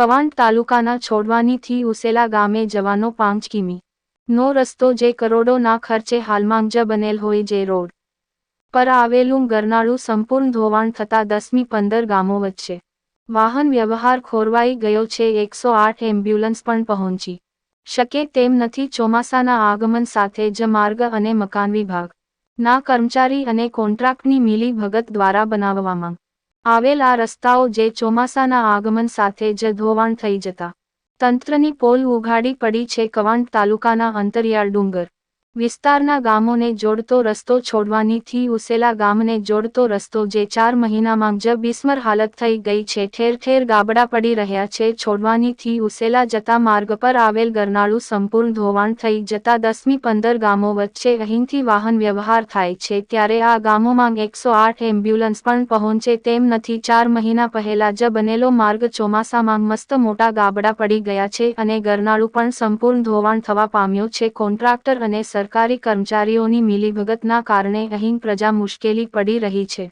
કવાંટ તાલુકાના છોડવાનીથી ઉસેલા ગામે જવાનો પાંચ કિમી. નો રસ્તો જે કરોડોના ખર્ચે હાલમાં જ બનેલ હોય જે રોડ. પર આવેલું ગરનાળું સંપૂર્ણ ધોવાણ થતા દસમી પંદર ગામો વચ્ચે. વાહન વ્યવહાર ખોરવાઈ ગયો છે, એકસો આઠ એમ્બ્યુલન્સ પણ પહોંચી. શકે તેમ નથી ચોમાસાના આગમન સાથે જ માર્ગ અને મકાન વિભાગ. ના કર્મચારી અને કોન્ટ્રાક્ટની મિલી ભગત દ્વારા બનાવવામાં આવેલ આ રસ્તાઓ જે ચોમાસાના આગમન સાથે જ ધોવાણ થઈ જતા. તંત્રની પોલ ઉઘાડી પડી છે કવાંટ તાલુકાના અંતરિયાળ ડુંગર. વિસ્તારના ગામોને જોડતો રસ્તો છોડવાનીથી ઉસેલા ગામને જોડતો રસ્તો જે ચાર મહિનામાં જ બિસ્મર હાલત થઈ ગઈ છે, ઠેર ઠેર ગાબડા પડી રહ્યા છે. છોડવાનીથી ઉસેલા જતા માર્ગ પર આવેલ ગરનાળું સંપૂર્ણ ધોવાણ થઈ જતા દસમી પંદર ગામો વચ્ચે અહીંથી વાહન વ્યવહાર થાય છે. ત્યારે આ ગામોમાં એકસો આઠ એમ્બ્યુલન્સ પણ પહોંચે તેમ નથી. ચાર મહિના પહેલા જ બનેલો માર્ગ ચોમાસામાં મસ્ત મોટા ગાબડા પડી ગયા છે અને ગરનાળું પણ સંપૂર્ણ ધોવાણ થવા પામ્યું છે. કોન્ટ્રાક્ટર અને સરકારી કર્મચારીઓની મિલીભગતના કારણે અહીં પ્રજા મુશ્કેલી પડી રહી છે.